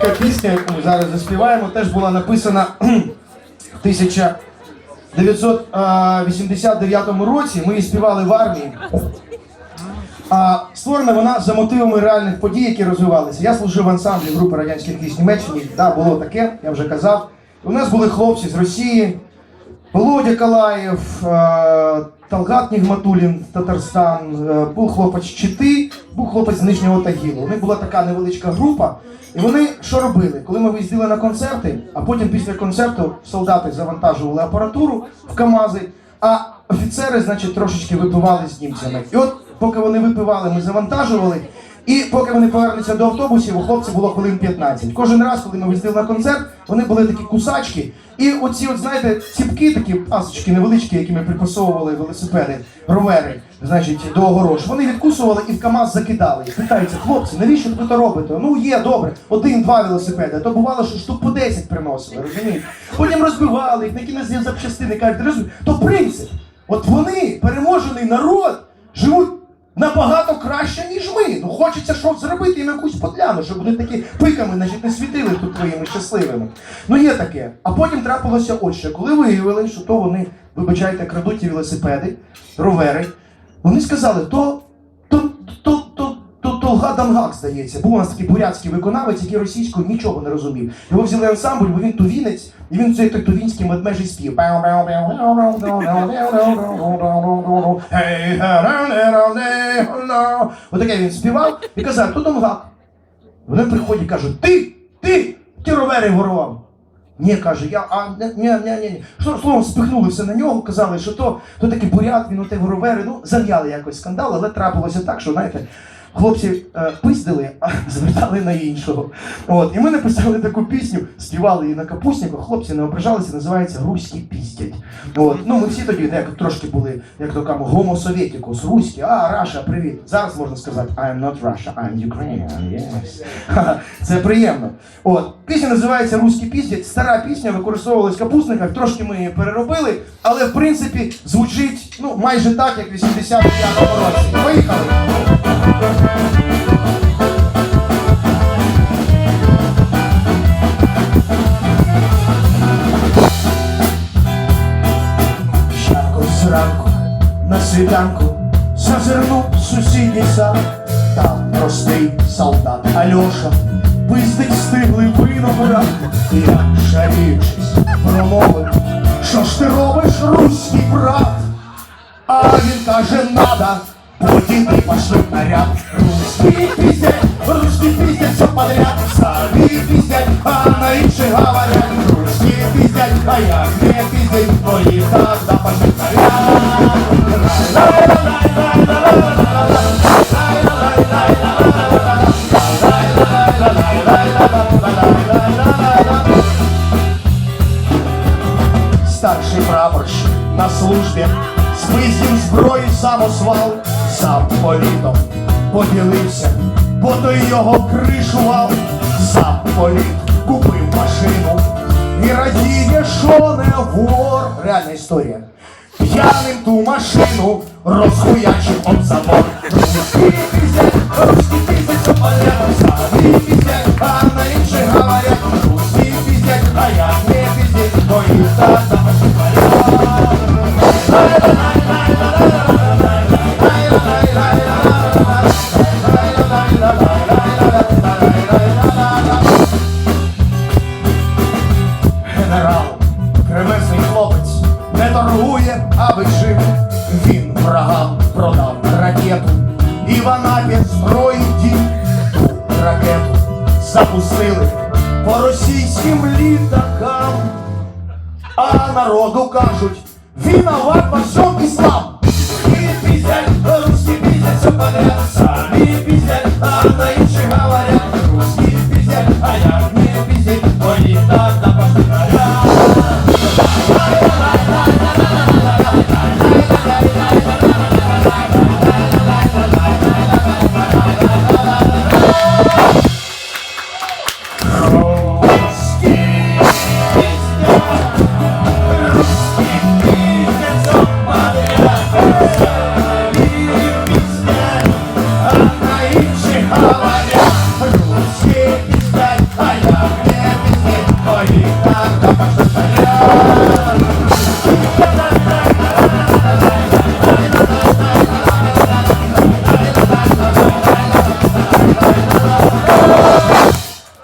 така пісня, яку ми зараз заспіваємо, теж була написана в 1989 році. Ми її співали в армії. А створена вона за мотивами реальних подій, які розвивалися. Я служив в ансамблі групи радянських військ Німеччини. Да, було таке, я вже казав. У нас були хлопці з Росії, Володя Калаєв, е, Талгат Нігматулін, Татарстан, е, був хлопець Чити, був хлопець з Нижнього Тагілу. У них була така невеличка група. І вони що робили? Коли ми виїздили на концерти, а потім після концерту солдати завантажували апаратуру в КАМАЗи, а офіцери, значить, трошечки випивали з німцями. І от поки вони випивали, ми завантажували. І поки вони повернуться до автобусів, у хлопців було хвилин 15. Кожен раз, коли ми виїздили на концерт, вони були такі кусачки. І оці, от знаєте, ціпки, такі пасочки невеличкі, які ми припасовували велосипеди, ровери, значить, до огорож. Вони відкусували і в КАМАЗ закидали. І питаються, хлопці, навіщо ви то робите? Ну є, добре, один-два велосипеди. То бувало, що штук по 10 приносили, розумієте? Потім розбивали їх, на кінець запчастини кажуть, розумієте, то принцип. От вони, переможений народ, живуть набагато краще, ніж ми. Ну хочеться щось зробити їм якусь подляну, щоб вони такі пиками, значить, не світили тут твоїми щасливими. Ну є таке. А потім трапилося ось що. Коли виявили, що то вони, вибачайте, крадуть велосипеди, ровери, вони сказали, то, то, то, Дамгак, здається, був у нас такий бурятський виконавець, який російською нічого не розумів. Його взяли ансамбль, бо він тувінець, і він цей тувінський медмежий спів. Отаке він співав і казав, то Дамгак. Вони приходять і кажуть, ти, ти, ті ровери ворував. Ні, каже, я, а ні, ні, ні, ні. Що словом спихнули все на нього, казали, що то, то такий бурят, він у те ровери. Ну, зав'яли якось скандал, але трапилося так, що знаєте, хлопці е, пиздили, а звертали на іншого. От, і ми написали таку пісню, співали її на капустниках, хлопці не ображалися, називається Руські піздять. От, ну ми всі тоді як трошки були, як то кажуть, гомосовєтікус, руські, а, Раша, привіт. Зараз можна сказати I am not Russia, I am Ukraine, yes. Це приємно. От, пісня називається Руські піздять. Стара пісня використовувалась в капустниках, трошки ми її переробили, але в принципі звучить ну, майже так, як в 85-му році. Поїхали! Зранку на світанку зазирнув сусідній сад. Там простий солдат Альоша пиздить стиглий виноград. Я шарівшись промовив, що ж ти робиш, руський брат? А він каже, надо, і пошли в наряд. Русские пиздят, русские пиздят все подряд. Сами пиздят, а на інших говорять. Русские пиздят, а як не пиздять, то їх тогда пошли в наряд. Старший прапорщик на службі спиздів зброї самосвал, сам політом поділився, бо той його кришував, сам політ купив машину і радіє, що не вор. Реальна історія. П'яним ту машину розхуячив об забор. Піздять, що поляну піздять, а на інших говорять, русські піздять, а як не піздять, то і торгує, аби жив. Він врагам продав ракету, і в Анапі строїть дім. Ту ракету запустили по російським літакам. А народу кажуть, виноват во всем іслам. І пиздять, русські пиздять, все подряд, самі пиздять, а на